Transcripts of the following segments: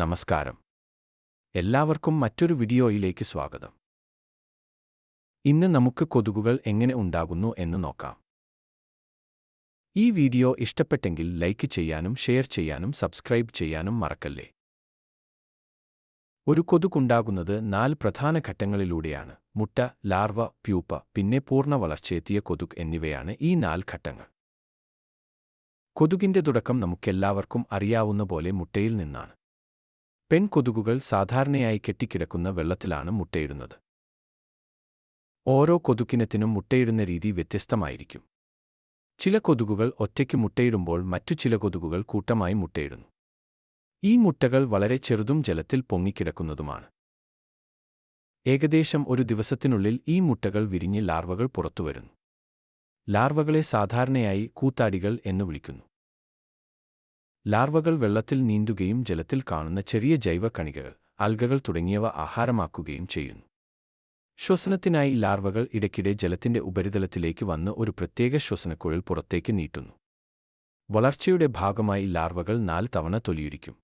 നമസ്കാരം. എല്ലാവർക്കും മറ്റൊരു വീഡിയോയിലേക്ക് സ്വാഗതം. ഇന്ന് നമുക്ക് കൊതുകുകൾ എങ്ങനെ ഉണ്ടാകുന്നു എന്ന് നോക്കാം. ഈ വീഡിയോ ഇഷ്ടപ്പെട്ടെങ്കിൽ ലൈക്ക് ചെയ്യാനും ഷെയർ ചെയ്യാനും സബ്സ്ക്രൈബ് ചെയ്യാനും മറക്കല്ലേ? ഒരു കൊതുകുണ്ടാകുന്നത് നാല് പ്രധാന ഘട്ടങ്ങളിലൂടെയാണ്. മുട്ട ലാർവ പ്യൂപ്പ പിന്നെ പൂർണ വളർച്ചയെത്തിയ കൊതുക് എന്നിവയാണ് ഈ നാല് ഘട്ടങ്ങൾ. കൊതുകിന്റെ തുടക്കം നമുക്കെല്ലാവർക്കും അറിയാവുന്ന പോലെ മുട്ടയിൽ നിന്നാണ്. പെൺകൊതുകുകൾ സാധാരണയായി കെട്ടിക്കിടക്കുന്ന വെള്ളത്തിലാണ് മുട്ടയിടുന്നത്. ഓരോ കൊതുക്കിനത്തിനും മുട്ടയിടുന്ന രീതി വ്യത്യസ്തമായിരിക്കും. ചില കൊതുകുകൾ ഒറ്റയ്ക്ക് മുട്ടയിടുമ്പോൾ മറ്റു ചില കൊതുകുകൾ കൂട്ടമായി മുട്ടയിടുന്നു. ഈ മുട്ടകൾ വളരെ ചെറുതും ജലത്തിൽ പൊങ്ങിക്കിടക്കുന്നതുമാണ്. ഏകദേശം ഒരു ദിവസത്തിനുള്ളിൽ ഈ മുട്ടകൾ വിരിഞ്ഞ് ലാർവകൾ പുറത്തുവരുന്നു. ലാർവകളെ സാധാരണയായി കൂത്താടികൾ എന്ന് വിളിക്കുന്നു. ലാർവകൾ വെള്ളത്തിൽ നീന്തുകയും ജലത്തിൽ കാണുന്ന ചെറിയ ജൈവ കണികകൾ അൽഗകൾ തുടങ്ങിയവ ആഹാരമാക്കുകയും ചെയ്യുന്നു. ശ്വസനത്തിനായി ലാർവകൾ ഇടയ്ക്കിടെ ജലത്തിന്റെ ഉപരിതലത്തിലേക്ക് വന്ന് ഒരു പ്രത്യേക ശ്വസനക്കുഴൽ പുറത്തേക്ക് നീട്ടുന്നു. വളർച്ചയുടെ ഭാഗമായി ലാർവകൾ നാല് തവണ തൊലിയിരിക്കും.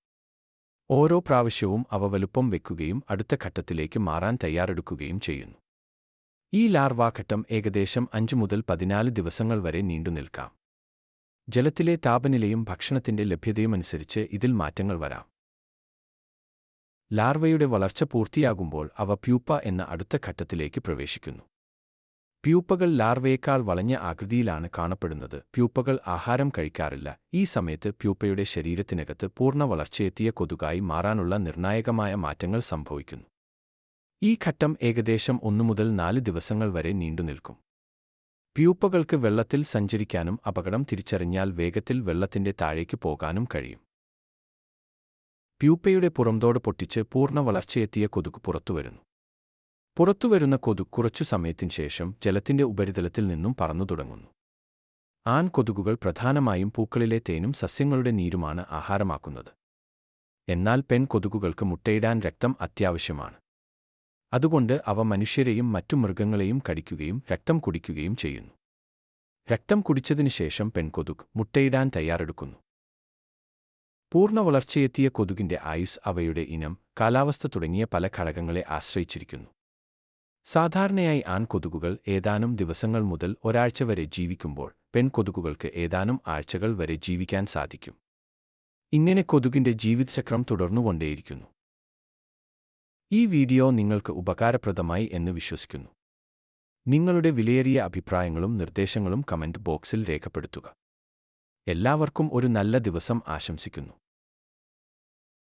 ഓരോ പ്രാവശ്യവും അവ വലുപ്പം വെക്കുകയും അടുത്ത ഘട്ടത്തിലേക്ക് മാറാൻ തയ്യാറെടുക്കുകയും ചെയ്യുന്നു. ഈ ലാർവാഘട്ടം ഏകദേശം അഞ്ച് മുതൽ പതിനാല് ദിവസങ്ങൾ വരെ നീണ്ടുനിൽക്കാം. ജലത്തിലെ താപനിലയും ഭക്ഷണത്തിന്റെ ലഭ്യതയുമനുസരിച്ച് ഇതിൽ മാറ്റങ്ങൾ വരാം. ലാർവയുടെ വളർച്ച പൂർത്തിയാകുമ്പോൾ അവ പ്യൂപ്പ എന്ന അടുത്ത ഘട്ടത്തിലേക്ക് പ്രവേശിക്കുന്നു. പ്യൂപ്പകൾ ലാർവയേക്കാൾ വളഞ്ഞ ആകൃതിയിലാണ് കാണപ്പെടുന്നത്. പ്യൂപ്പകൾ ആഹാരം കഴിക്കാറില്ല. ഈ സമയത്ത് പ്യൂപ്പയുടെ ശരീരത്തിനകത്ത് പൂർണ വളർച്ചയെത്തിയ കൊതുകായി മാറാനുള്ള നിർണായകമായ മാറ്റങ്ങൾ സംഭവിക്കുന്നു. ഈ ഘട്ടം ഏകദേശം ഒന്നു മുതൽ നാല് ദിവസങ്ങൾ വരെ നീണ്ടുനിൽക്കും. പ്യൂപ്പകൾക്ക് വെള്ളത്തിൽ സഞ്ചരിക്കാനും അപകടം തിരിച്ചറിഞ്ഞാൽ വേഗത്തിൽ വെള്ളത്തിന്റെ താഴേക്ക് പോകാനും കഴിയും. പ്യൂപ്പയുടെ പുറംതോട് പൊട്ടിച്ച് പൂർണ വളർച്ചയെത്തിയ കൊതുക് പുറത്തുവരുന്നു പുറത്തുവരുന്ന കൊതുക് കുറച്ചു സമയത്തിന് ശേഷം ജലത്തിന്റെ ഉപരിതലത്തിൽ നിന്നും പറന്നു തുടങ്ങുന്നു. ആൻ കൊതുകുകൾ പ്രധാനമായും പൂക്കളിലെ തേനും സസ്യങ്ങളുടെ നീരുമാണ് ആഹാരമാക്കുന്നത്. എന്നാൽ പെൺ കൊതുകുകൾക്ക് മുട്ടയിടാൻ രക്തം അത്യാവശ്യമാണ്. അതുകൊണ്ട് അവ മനുഷ്യരെയും മറ്റു മൃഗങ്ങളെയും കടിക്കുകയും രക്തം കുടിക്കുകയും ചെയ്യുന്നു. രക്തം കുടിച്ചതിനു ശേഷം പെൺകൊതുക് മുട്ടയിടാൻ തയ്യാറെടുക്കുന്നു. പൂർണ വളർച്ചയെത്തിയ കൊതുകിന്റെ ആയുസ് അവയുടെ ഇനം കാലാവസ്ഥ തുടങ്ങിയ പല ഘടകങ്ങളെ ആശ്രയിച്ചിരിക്കുന്നു. സാധാരണയായി ആൺകൊതുകുകൾ ഏതാനും ദിവസങ്ങൾ മുതൽ ഒരാഴ്ച വരെ ജീവിക്കുമ്പോൾ പെൺകൊതുകുകൾക്ക് ഏതാനും ആഴ്ചകൾ വരെ ജീവിക്കാൻ സാധിക്കും. ഇങ്ങനെ കൊതുകിന്റെ ജീവിതചക്രം തുടർന്നുകൊണ്ടേയിരിക്കുന്നു. ഈ വീഡിയോ നിങ്ങൾക്ക് ഉപകാരപ്രദമായി എന്ന് വിശ്വസിക്കുന്നു. നിങ്ങളുടെ വിലയേറിയ അഭിപ്രായങ്ങളും നിർദ്ദേശങ്ങളും കമന്റ് ബോക്സിൽ രേഖപ്പെടുത്തുക. എല്ലാവർക്കും ഒരു നല്ല ദിവസം ആശംസിക്കുന്നു.